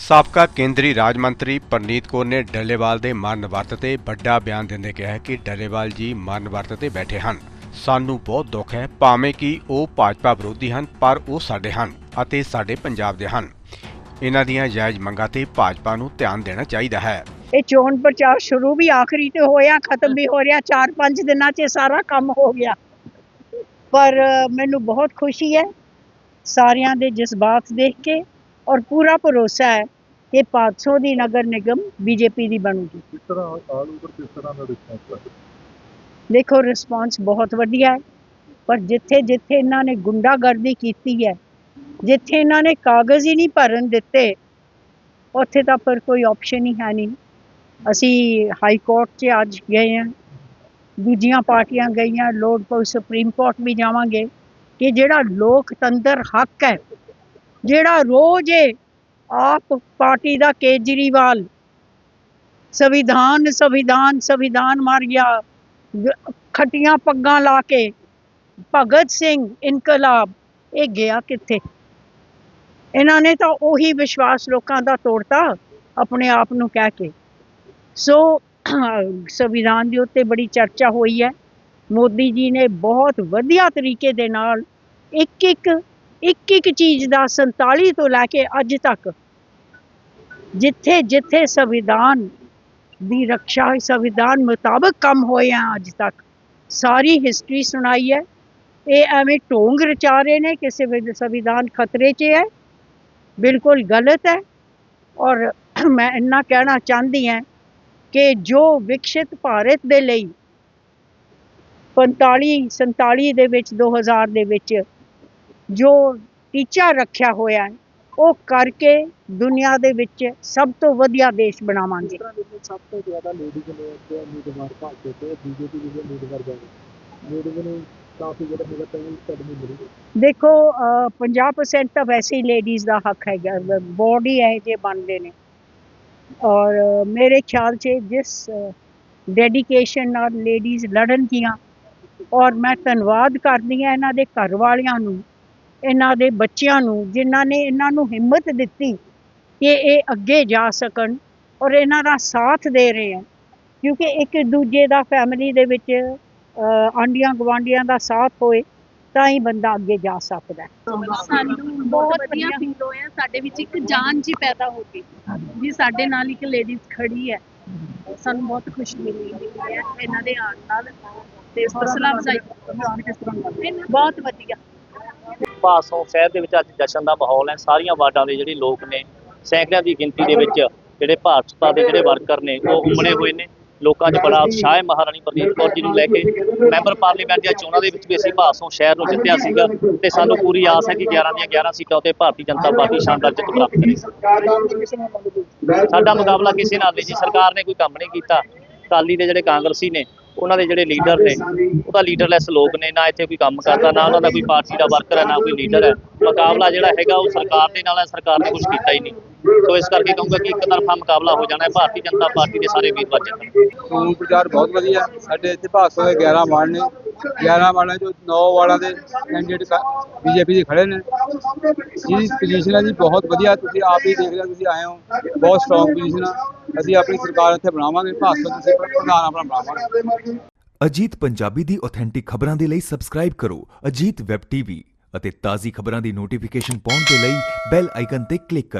ਸਾਬਕਾ ਕੇਂਦਰੀ ਰਾਜ ਮੰਤਰੀ ਪਰਨੀਤ ਕੌਰ ਨੇ ਡੱਲੇਵਾਲ ਦੇ ਮਰਨ ਵਰਤ ਤੇ ਵੱਡਾ ਬਿਆਨ ਦਿੰਦੇ ਕਿਹਾ ਕਿ ਡੱਲੇਵਾਲ ਜੀ ਮਰਨ ਵਰਤ ਤੇ ਬੈਠੇ ਹਨ। ਸਾਨੂੰ ਬਹੁਤ ਦੁੱਖ ਹੈ, ਭਾਵੇਂ ਕਿ ਉਹ ਭਾਜਪਾ ਵਿਰੋਧੀ ਹਨ, ਪਰ ਉਹ ਸਾਡੇ ਹਨ ਅਤੇ ਸਾਡੇ ਪੰਜਾਬ ਦੇ ਹਨ। ਇਹਨਾਂ ਦੀਆਂ ਜਾਇਜ਼ ਮੰਗਾਂ ਤੇ ਭਾਜਪਾ ਨੂੰ ਧਿਆਨ ਦੇਣਾ ਚਾਹੀਦਾ ਹੈ। ਇਹ ਚੋਣ ਪ੍ਰਚਾਰ ਸ਼ੁਰੂ ਵੀ ਆਖਰੀ ਤੇ ਹੋਇਆ, ਖਤਮ ਵੀ ਹੋ ਰਿਹਾ 4-5 ਦਿਨਾਂ 'ਚ ਸਾਰਾ ਕੰਮ ਹੋ ਗਿਆ। ਪਰ ਮੈਨੂੰ ਬਹੁਤ ਖੁਸ਼ੀ ਹੈ ਸਾਰਿਆਂ ਦੇ ਜਜ਼ਬਾਤ ਦੇਖ ਕੇ ਔਰ ਪੂਰਾ ਭਰੋਸਾ ਹੈ ਕਿ 500 ਦੀ ਨਗਰ ਨਿਗਮ ਬੀਜੇਪੀ ਦੀ ਬਣੂਗੀ। ਕਿਸ ਤਰ੍ਹਾਂ ਆਲ ਓਵਰ ਕਿਸ ਤਰ੍ਹਾਂ ਦਾ ਰਿਸਪੌਂਸ ਹੈ? ਦੇਖੋ ਰਿਸਪਾਂਸ ਬਹੁਤ ਵਧੀਆ ਹੈ ਪਰ ਜਿੱਥੇ ਜਿੱਥੇ ਇਹਨਾਂ ਨੇ ਗੁੰਡਾਗਰਦੀ ਕੀਤੀ ਹੈ ਜਿੱਥੇ ਇਹਨਾਂ ਨੇ ਕਾਗਜ਼ ਹੀ ਨਹੀਂ ਭਰਨ ਦਿੱਤੇ ਉੱਥੇ ਤਾਂ ਫਿਰ ਕੋਈ ਆਪਸ਼ਨ ਹੀ ਹੈ ਨਹੀਂ। ਅਸੀਂ ਹਾਈ ਕੋਰਟ 'ਚ ਅੱਜ ਗਏ ਹਾਂ ਦੂਜੀਆਂ ਪਾਰਟੀਆਂ ਗਈਆਂ ਲੋੜ ਪਊ ਸੁਪਰੀਮ ਕੋਰਟ ਵੀ ਜਾਵਾਂਗੇ ਕਿ ਜਿਹੜਾ ਲੋਕਤੰਤਰ ਹੱਕ ਹੈ ਜਿਹੜਾ ਰੋਜ਼ ਇਹ ਆਪ ਪਾਰਟੀ ਦਾ ਕੇਜਰੀਵਾਲ। ਸੰਵਿਧਾਨ ਸੰਵਿਧਾਨ ਸੰਵਿਧਾਨ ਮਾਰ ਗਿਆ। ਗ- ਖੱਟੀਆਂ ਪੱਗਾਂ ਲਾ ਕੇ ਭਗਤ ਸਿੰਘ ਇਨਕਲਾਬ, ਇਹ ਗਿਆ ਕਿੱਥੇ? ਇਹਨਾਂ ਨੇ ਤਾਂ ਉਹੀ ਵਿਸ਼ਵਾਸ ਲੋਕਾਂ ਦਾ ਤੋੜਤਾ ਆਪਣੇ ਆਪ ਨੂੰ ਕਹਿ ਕੇ। ਸੋ, ਸੰਵਿਧਾਨ ਦੇ ਉੱਤੇ ਬੜੀ ਚਰਚਾ ਹੋਈ ਹੈ। ਮੋਦੀ ਜੀ ਨੇ ਬਹੁਤ ਵਧੀਆ ਤਰੀਕੇ ਦੇ ਨਾਲ ਇੱਕ ਇੱਕ ਇੱਕ ਇੱਕ ਚੀਜ਼ ਦਾ 47 ਤੋਂ ਲੈ ਕੇ ਅੱਜ ਤੱਕ। ਜਿੱਥੇ ਜਿੱਥੇ ਸੰਵਿਧਾਨ ਦੀ ਰੱਖਿਆ ਸੰਵਿਧਾਨ ਮੁਤਾਬਕ ਕੰਮ ਹੋਏ ਆ ਅੱਜ ਤੱਕ। ਸਾਰੀ ਹਿਸਟਰੀ ਸੁਣਾਈ ਹੈ। ਇਹ ਐਵੇਂ ਢੋਂਗ ਰਚਾ ਰਹੇ ਨੇ ਕਿ ਸੰਵਿਧਾਨ ਖਤਰੇ 'ਚ ਹੈ। ਬਿਲਕੁਲ ਗਲਤ ਹੈ। ਔਰ ਮੈਂ ਇੰਨਾ ਕਹਿਣਾ ਚਾਹੁੰਦੀ ਹਾਂ ਕਿ ਜੋ ਵਿਕਸਿਤ ਭਾਰਤ ਦੇ ਲਈ 45 47 ਦੇ ਵਿੱਚ 2000 ਦੇ ਵਿੱਚ ਜੋ ਟੀਚਾ ਰੱਖਿਆ ਹੋਇਆ ਹੈ ਉਹ ਕਰਕੇ ਦੁਨੀਆ ਦੇ ਵਿੱਚ ਸਭ ਤੋਂ ਵਧੀਆ ਦੇਸ਼ ਬਣਾਵਾਂਗੇ। ਕਿਸ ਤਰ੍ਹਾਂ ਦੇ ਸਭ ਤੋਂ ਜ਼ਿਆਦਾ ਲੇਡੀਜ਼ ਨੇ ਤੇ ਉਮੀਦਵਾਰ ਭਾਜਪਾ ਤੇ ਬੀਜੇਪੀ ਦੇ ਉਮੀਦਵਾਰ ਬਣੇ। ਲੇਡੀਜ਼ ਨੂੰ ਕਾਫੀ ਜਿਹੜਾ ਮੇਰਾ ਪਹਿਲਾਂ ਕਦਮੀ ਮਿਲੀ ਦੇਖੋ ਅਹ, 50% ਤਾਂ ਵੈਸੇ ਹੀ ਲੇਡੀਜ਼ ਦਾ ਹੱਕ ਹੈਗਾ ਬੋਡੀ ਹੈ ਜੇ ਬਣਦੇ ਨੇ। ਔਰ ਮੇਰੇ ਖਿਆਲ 'ਚ ਜਿਸ ਡੈਡੀਕੇਸ਼ਨ ਨਾਲ ਲੇਡੀਜ਼ ਲੜਨਗੀਆਂ ਔਰ ਮੈਂ ਧੰਨਵਾਦ ਕਰਦੀ ਹਾਂ ਇਹਨਾਂ ਦੇ ਘਰ ਵਾਲਿਆਂ ਨੂੰ ਇਹਨਾਂ ਦੇ ਬੱਚਿਆਂ ਨੂੰ ਜਿਨ੍ਹਾਂ ਨੇ ਇਹਨਾਂ ਨੂੰ ਹਿੰਮਤ ਦਿੱਤੀ ਕਿ ਇਹ ਅੱਗੇ ਜਾ ਸਕਣ ਔਰ ਇਹਨਾਂ ਦਾ ਸਾਥ ਦੇ ਰਹੇ ਆ। ਕਿਉਂਕਿ ਇੱਕ ਦੂਜੇ ਦਾ ਫੈਮਿਲੀ ਦੇ ਵਿੱਚ ਆਂਡੀਆਂ ਗਵਾਂਡੀਆਂ ਦਾ ਸਾਥ ਹੋਏ ਤਾਂ ਹੀ ਬੰਦਾ ਅੱਗੇ ਜਾ ਸਕਦਾ ਹੈ। ਸਾਨੂੰ ਬਹੁਤ ਵਧੀਆ। ਫੀਲ ਹੋਇਆ ਸਾਡੇ ਵਿੱਚ ਇੱਕ ਜਾਨ ਜੀ ਪੈਦਾ ਹੋ ਗਈ ਜੀ ਸਾਡੇ ਨਾਲ ਇੱਕ ਲੇਡੀਜ਼ ਖੜੀ ਹੈ। ਸਾਨੂੰ ਬਹੁਤ ਖੁਸ਼ੀ ਮਿਲੀ ਹੈ ਇਹਨਾਂ ਦੇ ਆਉਣ ਨਾਲ ਤੇ ਹੌਸਲਾ ਅਫਜ਼ਾਈ ਬਹੁਤ ਵਧੀਆ। ਭਾਸੋਂ ਸ਼ਹਿਰ ਦੇ ਵਿੱਚ ਅੱਜ ਜਸ਼ਨ ਦਾ ਮਾਹੌਲ ਹੈ। ਸਾਰੀਆਂ ਵਾਰਡਾਂ ਦੇ ਜਿਹੜੇ ਲੋਕ ਨੇ, ਸੈਂਕੜਿਆਂ ਦੀ ਗਿਣਤੀ ਦੇ ਵਿੱਚ ਜਿਹੜੇ ਭਾਜਪਾ ਦੇ ਜਿਹੜੇ ਵਰਕਰ ਨੇ, ਉਹ ਉਮੜੇ ਹੋਏ ਨੇ। ਲੋਕਾਂ 'ਚ ਬੜਾ ਉਤਸ਼ਾਹ ਹੈ ਮਹਾਰਾਣੀ ਪ੍ਰਨੀਤ ਕੌਰ ਜੀ ਨੂੰ ਲੈ ਕੇ। ਮੈਂਬਰ ਪਾਰਲੀਮੈਂਟ ਦੀਆਂ ਚੋਣਾਂ ਦੇ ਵਿੱਚ ਵੀ ਅਸੀਂ ਭਾਸੋਂ ਸ਼ਹਿਰ ਨੂੰ ਜਿੱਤਿਆ ਸੀਗਾ ਤੇ ਸਾਨੂੰ ਪੂਰੀ ਆਸ ਹੈ ਕਿ 11 ਦੀਆਂ 11 ਸੀਟਾਂ ਉੱਤੇ ਭਾਰਤੀ ਜਨਤਾ ਪਾਰਟੀ ਸ਼ਾਨਦਾਰ ਜਿੱਤ ਪ੍ਰਾਪਤ ਕਰੇਗੀ ਸਾਡਾ ਮੁਕਾਬਲਾ ਕਿਸੇ ਨਾਲ ਨਹੀਂ ਜੀ ਸਰਕਾਰ ਨੇ ਕੋਈ ਕੰਮ ਨਹੀਂ ਕੀਤਾ। ਅਕਾਲੀ ਦੇ ਜਿਹੜੇ ਕਾਂਗਰਸੀ ਨੇ ਉਹਨਾਂ ਦੇ ਜਿਹੜੇ ਲੀਡਰ ਨੇ, ਉਹ ਤਾਂ ਲੀਡਰਲੈਸ ਲੋਕ ਨੇ, ਨਾ ਇੱਥੇ ਕੋਈ ਕੰਮ ਕਰਦਾ, ਨਾ ਉਹਨਾਂ ਦਾ ਕੋਈ ਪਾਰਟੀ ਦਾ ਵਰਕਰ ਹੈ, ਨਾ ਕੋਈ ਲੀਡਰ ਹੈ। ਮੁਕਾਬਲਾ ਜਿਹੜਾ ਹੈਗਾ, ਉਹ ਸਰਕਾਰ ਦੇ ਨਾਲ ਹੈ, ਸਰਕਾਰ ਨੇ ਕੁਝ ਕੀਤਾ ਹੀ ਨਹੀਂ। ਸੋ ਇਸ ਕਰਕੇ ਕਹੂੰਗਾ ਕਿ ਇੱਕ ਤਰਫਾ ਮੁਕਾਬਲਾ ਹੋ ਜਾਣਾ ਹੈ, ਭਾਰਤੀ ਜਨਤਾ ਪਾਰਟੀ ਦੇ ਸਾਰੇ ਉਮੀਦਵਾਰ ਜਿੱਤਣਗੇ ਚੋਣ ਪ੍ਰਚਾਰ ਬਹੁਤ ਵਧੀਆ। ਸਾਡੇ ਇੱਥੇ ਭਾਗਸੋ ਦੇ 11 ਵਾਰਡ ਨੇ। 11 ਵਾਰਡਾਂ ਚੋਂ 9 ਵਾਰਡਾਂ ਦੇ ਕੈਂਡੀਡੇਟ ਬੀਜੇਪੀ ਦੇ ਖੜੇ ਨੇ। ਜਿਹਦੀ ਪੋਜੀਸ਼ਨ ਹੈ ਜੀ ਬਹੁਤ ਵਧੀਆ। ਤੁਸੀਂ ਆਪ ਹੀ ਦੇਖ ਲਿਆ ਤੁਸੀਂ ਆਏ ਹੋ। ਬਹੁਤ ਸਟਰੋਂਗ ਪੋਜੀਸ਼ਨ ਆ। ਅਸੀਂ ਆਪਣੀ ਸਰਕਾਰ ਇੱਥੇ ਬਣਾਵਾਂਗੇ ਭਾਗਸੋ ਤੁਸੀਂ ਪ੍ਰਧਾਨ ਆਪਣਾ ਬਣਾਵਾਂਗੇ। ਅਜੀਤ ਪੰਜਾਬੀ ਦੀ ਆਥੈਂਟਿਕ ਖਬਰਾਂ ਦੇ ਲਈ ਸਬਸਕ੍ਰਾਈਬ ਕਰੋ ਅਜੀਤ ਵੈਬ ਟੀਵੀ ਅਤੇ ਤਾਜ਼ੀ ਖਬਰਾਂ ਦੀ ਨੋਟੀਫਿਕੇਸ਼ਨ ਪਾਉਣ ਦੇ ਲਈ ਬੈਲ ਆਈਕਨ ਤੇ ਕਲਿੱਕ ਕਰੋ।